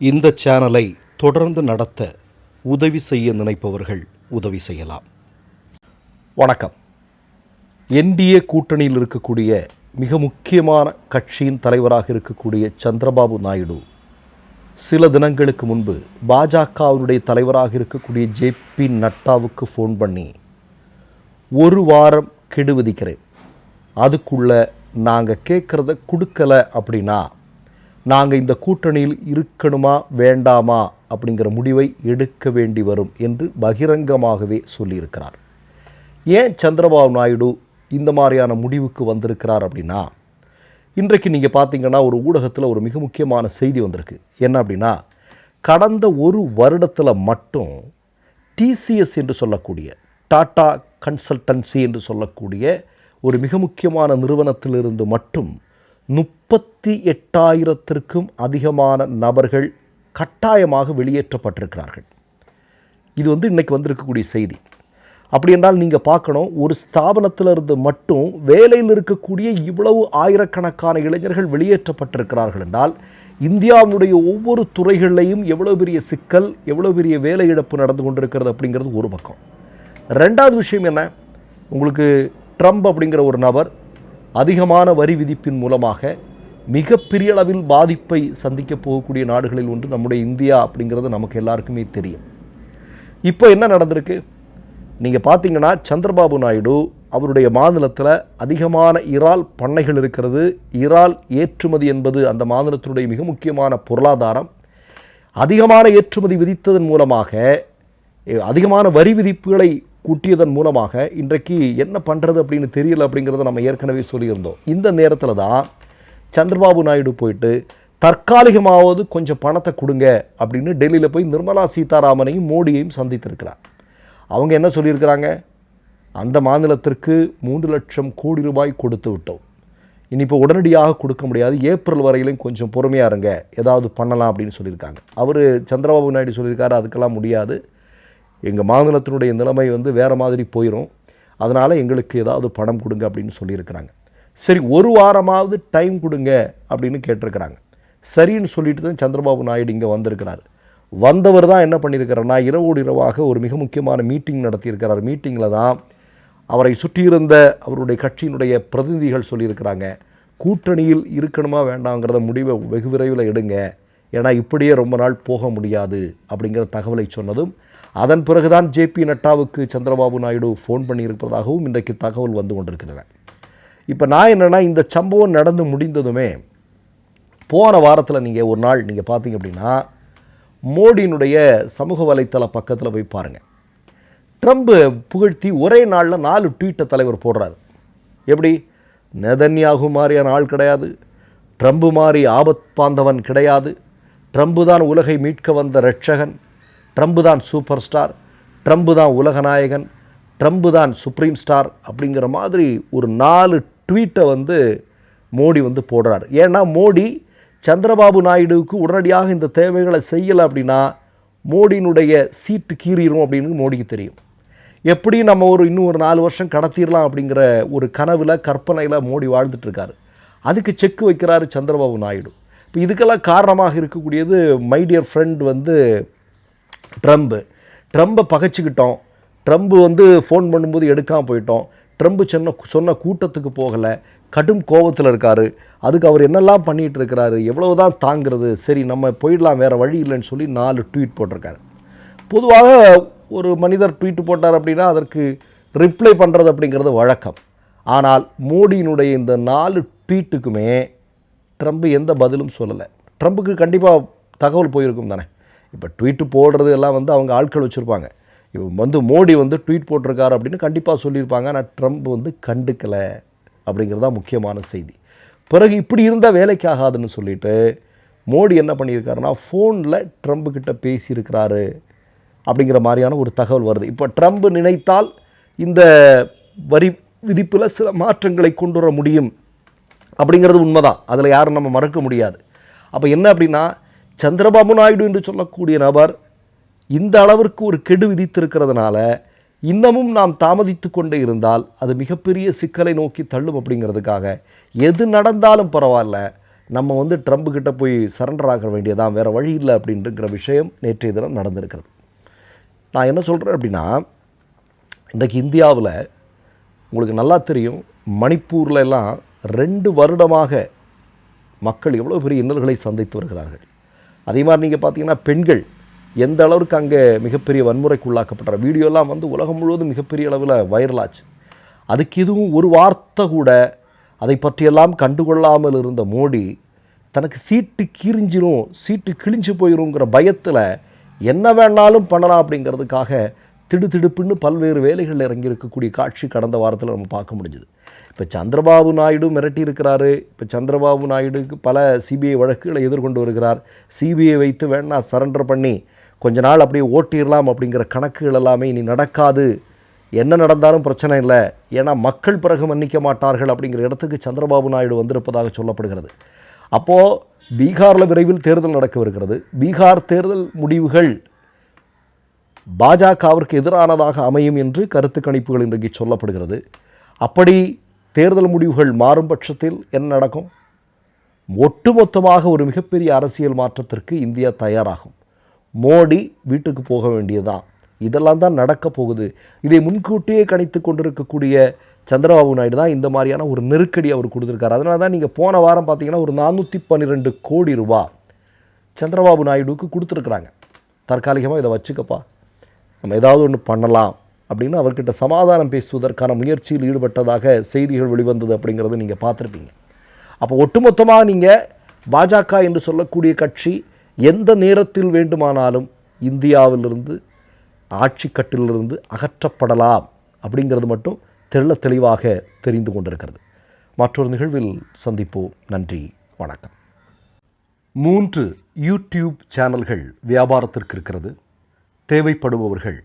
இந்த சேனலை தொடர்ந்து நடத்த உதவி செய்ய நினைப்பவர்கள் உதவி செய்யலாம். வணக்கம். என்டிஏ கூட்டணியில் இருக்கக்கூடிய மிக முக்கியமான கட்சியின் தலைவராக இருக்கக்கூடிய சந்திரபாபு நாயுடு சில தினங்களுக்கு முன்பு பாஜகவினுடைய தலைவராக இருக்கக்கூடிய ஜேபி நட்டாவுக்கு ஃபோன் பண்ணி ஒரு வாரம் கெடு விதிக்கிறேன். அதுக்குள்ளே நாங்கள் கேட்குறத கொடுக்கல அப்படின்னா நாங்கள் இந்த கூட்டணியில் இருக்கணுமா வேண்டாமா அப்படிங்கிற முடிவை எடுக்க வேண்டி வரும் என்று பகிரங்கமாகவே சொல்லியிருக்கிறார். ஏன் சந்திரபாபு நாயுடு இந்த மாதிரியான முடிவுக்கு வந்திருக்கிறார் அப்படின்னா இன்றைக்கு நீங்கள் பார்த்தீங்கன்னா ஒரு ஊடகத்தில் ஒரு மிக முக்கியமான செய்தி வந்திருக்கு. என்ன அப்படின்னா கடந்த ஒரு வருடத்தில் மட்டும் டிசிஎஸ் என்று சொல்லக்கூடிய டாடா கன்சல்டன்சி என்று சொல்லக்கூடிய ஒரு மிக முக்கியமான நிறுவனத்திலிருந்து மட்டும் முப்பத்தி எட்டாயிரத்திற்கும் அதிகமான நபர்கள் கட்டாயமாக வெளியேற்றப்பட்டிருக்கிறார்கள். இது வந்து இன்றைக்கி வந்திருக்கக்கூடிய செய்தி. அப்படி என்றால் நீங்கள் பார்க்கணும் ஒரு ஸ்தாபனத்தில் இருந்து மட்டும் வேலையில் இருக்கக்கூடிய இவ்வளவு ஆயிரக்கணக்கான இளைஞர்கள் வெளியேற்றப்பட்டிருக்கிறார்கள் என்றால் இந்தியாவுடைய ஒவ்வொரு துறைகளிலையும் எவ்வளோ பெரிய சிக்கல் எவ்வளோ பெரிய வேலை இழப்பு நடந்து கொண்டிருக்கிறது அப்படிங்கிறது ஒரு பக்கம். ரெண்டாவது விஷயம் என்ன? உங்களுக்கு ட்ரம்ப் அப்படிங்கிற ஒரு நபர் அதிகமான வரி விதிப்பின் மூலமாக மிகப்பெரிய அளவில் பாதிப்பை சந்திக்க போகக்கூடிய நாடுகளில் ஒன்று நம்முடைய இந்தியா அப்படிங்கிறது நமக்கு எல்லாருக்குமே தெரியும். இப்போ என்ன நடந்திருக்கு? நீங்கள் பார்த்தீங்கன்னா சந்திரபாபு நாயுடு அவருடைய மாநிலத்தில் அதிகமான இறால் பண்ணைகள் இருக்கிறது. இறால் ஏற்றுமதி என்பது அந்த மாநிலத்தினுடைய மிக முக்கியமான பொருளாதாரம். அதிகமான ஏற்றுமதி விதித்ததன் மூலமாக அதிகமான வரி விதிப்புகளை கூட்டியதன் மூலமாக இன்றைக்கு என்ன பண்ணுறது அப்படின்னு தெரியல அப்படிங்கிறத நம்ம ஏற்கனவே சொல்லியிருந்தோம். இந்த நேரத்தில் தான் சந்திரபாபு நாயுடு போயிட்டு தற்காலிகமாவது கொஞ்சம் பணத்தை கொடுங்க அப்படின்னு டெல்லியில் போய் நிர்மலா சீதாராமனையும் மோடியையும் சந்தித்திருக்கிறார். அவங்க என்ன சொல்லியிருக்கிறாங்க? அந்த மாநிலத்திற்கு மூன்று லட்சம் கோடி ரூபாய் கொடுத்து விட்டோம். இனி இப்போ உடனடியாக கொடுக்க முடியாது. ஏப்ரல் வரையிலும் கொஞ்சம் பொறுமையாக இருங்க. ஏதாவது பண்ணலாம் அப்படின்னு சொல்லியிருக்காங்க. அவர் சந்திரபாபு நாயுடு சொல்லியிருக்காரு அதுக்கெல்லாம் முடியாது. எங்கள் மாநிலத்தினுடைய நிலைமை வந்து வேறு மாதிரி போயிடும் அதனால் எங்களுக்கு ஏதாவது பணம் கொடுங்க அப்படின்னு சொல்லியிருக்கிறாங்க. சரி ஒரு வாரமாவது டைம் கொடுங்க அப்படின்னு கேட்டிருக்கிறாங்க. சரின்னு சொல்லிட்டு தான் சந்திரபாபு நாயுடு இங்கே வந்திருக்கிறார். வந்தவர் தான் என்ன பண்ணியிருக்கிறார்னா இரவோடு இரவாக ஒரு மிக முக்கியமான மீட்டிங் நடத்தியிருக்கிறார். மீட்டிங்கில் தான் அவரை சுற்றியிருந்த அவருடைய கட்சியினுடைய பிரதிநிதிகள் சொல்லியிருக்கிறாங்க கூட்டணியில் இருக்கணுமா வேண்டாங்கிறத முடிவை வெகு விரைவில் எடுங்க. ஏன்னா இப்படியே ரொம்ப நாள் போக முடியாது அப்படிங்கிற தகவலை சொன்னதும் அதன் பிறகுதான் ஜேபி நட்டாவுக்கு சந்திரபாபு நாயுடு ஃபோன் பண்ணியிருப்பதாகவும் இன்றைக்கு தகவல் வந்து கொண்டிருக்கின்றன. இப்போ நான் என்னென்னா இந்த சம்பவம் நடந்து முடிந்ததுமே போன வாரத்தில் நீங்கள் ஒரு நாள் நீங்கள் பார்த்தீங்க அப்படின்னா மோடியினுடைய சமூக வலைத்தள பக்கத்தில் போய் பாருங்கள் ட்ரம்ப்பு புகழ்த்தி ஒரே நாளில் நாலு ட்வீட்டை தலைவர் போடுறாரு. எப்படி? நெதன்யாகு மாதிரியான ஆள் கிடையாது. ட்ரம்ப் மாதிரி ஆபத் பாந்தவன் கிடையாது. ட்ரம்ப் தான் உலகை மீட்க வந்த ரட்சகன் ட்ரம்ப் தான் சூப்பர் ஸ்டார் ட்ரம்ப் தான் உலக நாயகன் ட்ரம்ப் தான் சுப்ரீம் ஸ்டார் அப்படிங்கிற மாதிரி ஒரு நாலு ட்வீட்டை வந்து மோடி வந்து போடுறார். ஏன்னா மோடி சந்திரபாபு நாயுடுவுக்கு உடனடியாக இந்த தேவைகளை செய்யலை அப்படின்னா மோடியினுடைய சீட்டு கீறிடும் அப்படின்னு மோடிக்கு தெரியும். எப்படி நம்ம ஒரு இன்னும் ஒரு நாலு வருஷம் கடத்திடலாம் அப்படிங்கிற ஒரு கனவில் கற்பனையில் மோடி வாழ்ந்துட்டுருக்காரு அதுக்கு செக் வைக்கிறாரு சந்திரபாபு நாயுடு. இப்போ இதுக்கெல்லாம் காரணமாக இருக்கக்கூடியது மை டியர் ஃப்ரெண்ட் வந்து ட்ரம்ப்பு ட்ரம்பை பகைச்சிக்கிட்டோம். ட்ரம்ப் வந்து ஃபோன் பண்ணும்போது எடுக்காமல் போயிட்டோம். ட்ரம்ப் சொன்ன சொன்ன கூட்டத்துக்கு போகலை. கடும் கோபத்தில் இருக்கார். அதுக்கு அவர் என்னெல்லாம் பண்ணிகிட்டு இருக்கிறாரு? எவ்வளவு தான் தாங்கிறது? சரி நம்ம போயிடலாம் வேறு வழி இல்லைன்னு சொல்லி நாலு ட்வீட் போட்டிருக்காரு. பொதுவாக ஒரு மனிதர் ட்வீட் போட்டார் அப்படின்னா அதற்கு ரிப்ளை பண்ணுறது அப்படிங்கிறது வழக்கம். ஆனால் மோடியினுடைய இந்த நாலு ட்வீட்டுக்குமே ட்ரம்ப் எந்த பதிலும் சொல்லலை. ட்ரம்புக்கு கண்டிப்பாக தகவல் போயிருக்கும் தானே? இப்போ ட்வீட்டு போடுறது எல்லாம் வந்து அவங்க ஆட்கள் வச்சுருப்பாங்க. இப்போ வந்து மோடி வந்து ட்வீட் போட்டிருக்காரு அப்படின்னு கண்டிப்பாக சொல்லியிருப்பாங்க. ஆனால் ட்ரம்ப் வந்து கண்டுக்கலை அப்படிங்கிறது தான் முக்கியமான செய்தி. பிறகு இப்படி இருந்தால் வேலைக்கு ஆகாதுன்னு சொல்லிட்டு மோடி என்ன பண்ணியிருக்காருன்னா ஃபோனில் ட்ரம்ப் கிட்ட பேசியிருக்கிறாரு அப்படிங்கிற மாதிரியான ஒரு தகவல் வருது. இப்போ ட்ரம்ப் நினைத்தால் இந்த வரி விதிப்பில் சில மாற்றங்களை கொண்டு வர முடியும் அப்படிங்கிறது உண்மைதான். அதில் யாரும் நம்ம மறக்க முடியாது. அப்போ என்ன அப்படின்னா சந்திரபாபு நாயுடு என்று சொல்லக்கூடிய நபர் இந்த அளவிற்கு ஒரு கெடு விதித்திருக்கிறதுனால இன்னமும் நாம் தாமதித்து கொண்டே இருந்தால் அது மிகப்பெரிய சிக்கலை நோக்கி தள்ளும் அப்படிங்கிறதுக்காக எது நடந்தாலும் பரவாயில்ல நம்ம வந்து ட்ரம்ப் கிட்டே போய் சரண்டர் ஆக வேண்டியதான் வேறு வழி இல்லை அப்படின்ட்டுங்கிற விஷயம் நேற்றைய தினம் நடந்திருக்கிறது. நான் என்ன சொல்கிறேன் அப்படின்னா இன்றைக்கு இந்தியாவில் உங்களுக்கு நல்லா தெரியும் மணிப்பூர்ல எல்லாம் ரெண்டு வருடமாக மக்கள் எவ்வளோ பெரிய இன்னல்களை சந்தித்து வருகிறார்கள். அதே மாதிரி நீங்கள் பார்த்தீங்கன்னா பெண்கள் எந்த அளவுக்கு அங்கே மிகப்பெரிய வன்முறைக்கு உள்ளாக்கப்படுற வீடியோலாம் வந்து உலகம் முழுவதும் மிகப்பெரிய அளவில் வைரலாச்சு அதுக்கு எதுவும் ஒரு வார்த்தை கூட அதை பற்றியெல்லாம் கண்டுகொள்ளாமல் இருந்த மோடி தனக்கு சீட்டு கிழிஞ்சிரும் சீட்டு கிழிஞ்சு போயிருங்கிற பயத்தில் என்ன வேணாலும் பண்ணலாம் அப்படிங்கிறதுக்காக திடுதிடுப்புன்னு பல்வேறு வேலைகளில் இறங்கியிருக்கக்கூடிய காட்சி கடந்த வாரத்தில் நம்ம பார்க்க முடிஞ்சுது. இப்போ சந்திரபாபு நாயுடு மிரட்டி இருக்கிறாரு இப்போ சந்திரபாபு நாயுடுக்கு பல சிபிஐ வழக்குகளை எதிர்கொண்டு வருகிறார். சிபிஐ வைத்து வேணா சரண்டர் பண்ணி கொஞ்ச நாள் அப்படியே ஓட்டிடலாம் அப்படிங்கிற கணக்குகள் எல்லாமே இனி நடக்காது. என்ன நடந்தாலும் பிரச்சனை இல்லை. ஏன்னா மக்கள் பிறகு மன்னிக்க மாட்டார்கள் அப்படிங்கிற இடத்துக்கு சந்திரபாபு நாயுடு வந்திருப்பதாக சொல்லப்படுகிறது. அப்போது பீகாரில் விரைவில் தேர்தல் நடக்கவிருக்கிறது பீகார் தேர்தல் முடிவுகள் பாஜகவிற்கு எதிரானதாக அமையும் என்று கருத்து கணிப்புகள் இன்றைக்கு சொல்லப்படுகிறது. அப்படி தேர்தல் முடிவுகள் மாறும் பட்சத்தில் என்ன நடக்கும்? ஒட்டுமொத்தமாக ஒரு மிகப்பெரிய அரசியல் மாற்றத்திற்கு இந்தியா தயாராகும். மோடி வீட்டுக்கு போக வேண்டியதுதான் இதெல்லாம் தான் நடக்கப் போகுது. இதை முன்கூட்டியே கணித்து கொண்டிருக்கக்கூடிய சந்திரபாபு நாயுடு தான் இந்த மாதிரியான ஒரு நெருக்கடி அவர் கொடுத்துருக்காரு. அதனால தான் நீங்கள் போன வாரம் பார்த்தீங்கன்னா ஒரு நானூற்றி பன்னிரெண்டு கோடி ரூபா சந்திரபாபு நாயுடுவுக்கு கொடுத்துருக்குறாங்க. தற்காலிகமாக இதை வச்சுக்கப்பா. நம்ம ஏதாவது ஒன்று பண்ணலாம். அப்படின்னு அவர்கிட்ட சமாதானம் பேசுவதற்கான முயற்சியில் ஈடுபட்டதாக செய்திகள் வெளிவந்தது அப்படிங்கிறது நீங்கள் பார்த்துருப்பீங்க. அப்போ ஒட்டுமொத்தமாக நீங்கள் பாஜக என்று சொல்லக்கூடிய கட்சி எந்த நேரத்தில் வேண்டுமானாலும் இந்தியாவிலிருந்து ஆட்சி கட்டிலிருந்து அகற்றப்படலாம் அப்படிங்கிறது மட்டும் தெள்ள தெளிவாக தெரிந்து கொண்டிருக்கிறது. மற்றொரு நிகழ்வில் சந்திப்போம். நன்றி. வணக்கம். மூன்று யூடியூப் சேனல்கள் வியாபாரத்திற்கு இருக்கிறது. தேவைப்படுபவர்கள்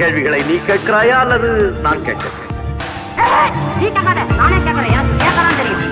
கேள்விகளை நீ கேட்கிறாயா அல்லது நான் கேட்கிறேன் நானே கேட்கிறேன். தெரியும்?